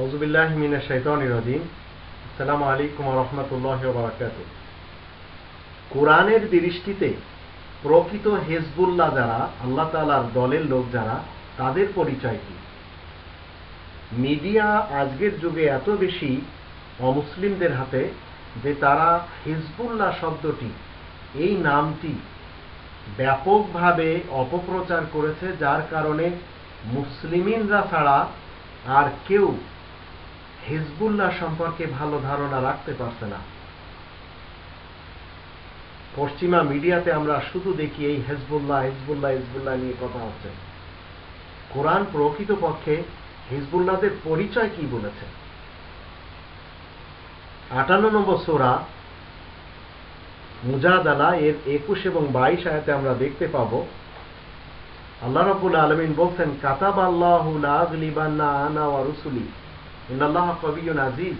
আউজুবিল্লাহ মিনা শৈতানির রাজিম। আসসালামু আলাইকুম রহমতুল্লাহ বারাকাত। কোরআনের দৃষ্টিতে প্রকৃত হেজবুল্লাহ যারা, আল্লাহ তালার দলের লোক যারা, তাদের পরিচয় কি? মিডিয়া আজকের যুগে এত বেশি অমুসলিমদের হাতে যে তারা হিজবুল্লাহ শব্দটি, এই নামটি ব্যাপকভাবে অপপ্রচার করেছে, যার কারণে মুসলিমিনরা ছাড়া আর কেউ হিজবুল্লাহ সম্পর্কে ভালো ধারণা রাখতে পারছে না। পশ্চিমা মিডিয়াতে আমরা শুধু দেখি এই হেজবুল্লাহ, হিজবুল্লাহ হিজবুল্লাহ নিয়ে কথা হচ্ছে। কোরআন প্রকৃতপক্ষে হিজবুল্লাহদের পরিচয় কি বলেছে? আটান্ন নম্বর সোরা মুজাদালা, এর একুশ এবং বাইশ আয়াতে আমরা দেখতে পাব, আল্লাহ রব্বুল আলমিন বলছেন কাতাব আল্লাহ আনা ওয়া রুসুলি। إن الله قوي عزيز.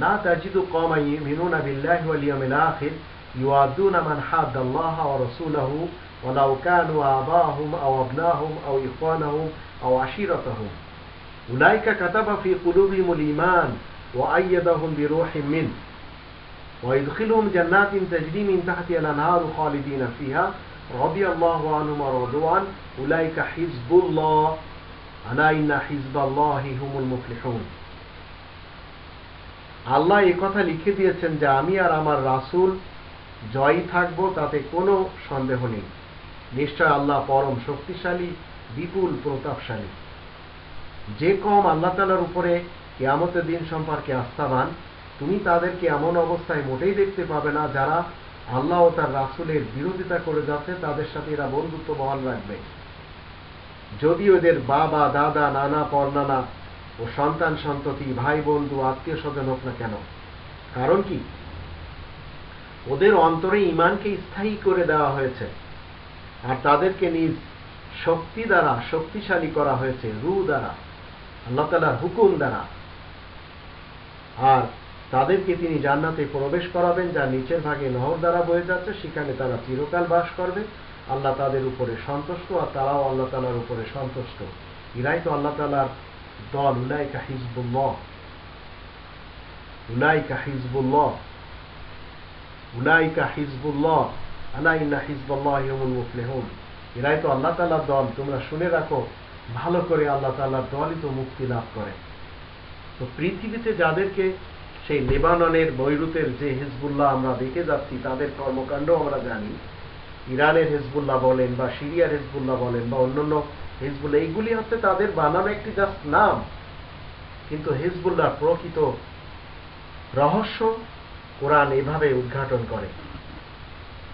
لا تجد قوما يؤمنون بالله واليوم الآخر يوادون من حاد الله ورسوله ولو كانوا آباهم أو أبناهم أو إخوانهم أو عشيرتهم. أولئك كتب في قلوبهم الإيمان وأيدهم بروح منه. ويدخلهم جنات تجري من تحت الأنهار خالدين فيها. رضي الله عنهم ورضوا عنه أولئك حزب الله. أنا إن حزب الله هم المفلحون. আল্লাহ কথা লিখে দিয়েছেন যে আমি আর আমার রাসূল জয়ী থাকব, তাতে কোনো সন্দেহ নেই। নিশ্চয় আল্লাহ পরম শক্তিশালী, বিপুল প্রতাপশালী। যে কম আল্লাহ তালার উপরে কেয়ামতের দিন সম্পর্কে আস্থাবান, তুমি তাদেরকে এমন অবস্থায় মোটেই দেখতে পাবে না যারা আল্লাহ ও তার রাসুলের বিরোধিতা করে যাচ্ছে, তাদের সাথে এরা বন্ধুত্ব বহাল রাখবে। যদি ওদের বাবা, দাদা, নানা, পরনানা ও সন্তান সন্ততি, ভাই, বন্ধু, আত্মীয় স্বজন হোক না কেন? কারণ কি? ওদের অন্তরে ইমানকে স্থায়ী করে দেওয়া হয়েছে। আর তাদেরকে নিজ শক্তি দ্বারা শক্তিশালী করা হয়েছে রু দ্বারা, আল্লাহ হুকুম দ্বারা। আর তাদেরকে তিনি জান্নাতে প্রবেশ করাবেন, যা নিচের ভাগে নহর দ্বারা বয়ে যাচ্ছে, সেখানে তারা চিরকাল বাস করবে। আল্লাহ তাদের উপরে সন্তুষ্ট, আর তারাও আল্লাহ তালার উপরে সন্তুষ্ট। ইরাই তো আল্লাহ তালার দল, উলাইকা হিজবুল্লাহ। উলাইকা হিজবুল্লাহ। হিজবুল্লাহ। মুফলিহুন। এরাই তো আল্লাহ তালার দল, তোমরা শুনে রাখো, ভালো করে আল্লাহ তালার দলই তো মুক্তি লাভ করে। তো পৃথিবীতে যাদেরকে সেই লেবাননের, বৈরুতের যে হিজবুল্লাহ আমরা দেখে যাচ্ছি, তাদের কর্মকাণ্ড আমরা জানি। ইরানের হিজবুল্লাহ বলেন বা সিরিয়ার হিজবুল্লাহ বলেন বা অন্যান্য হিজবুল্লাহ, এইগুলি হচ্ছে তাদের বানানো একটি জাস্ট নাম। কিন্তু হিজবুল্লাহ প্রকৃত রহস্য কোরআন এভাবে উদ্ঘাটন করে।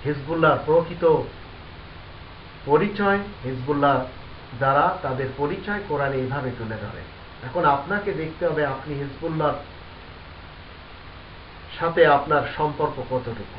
হিজবুল্লাহর প্রকৃত পরিচয়, হিজবুল্লাহ যারা তাদের পরিচয় কোরআনে এইভাবে তুলে ধরে। এখন আপনাকে দেখতে হবে আপনি হিজবুল্লাহর সাথে আপনার সম্পর্ক কতটুকু।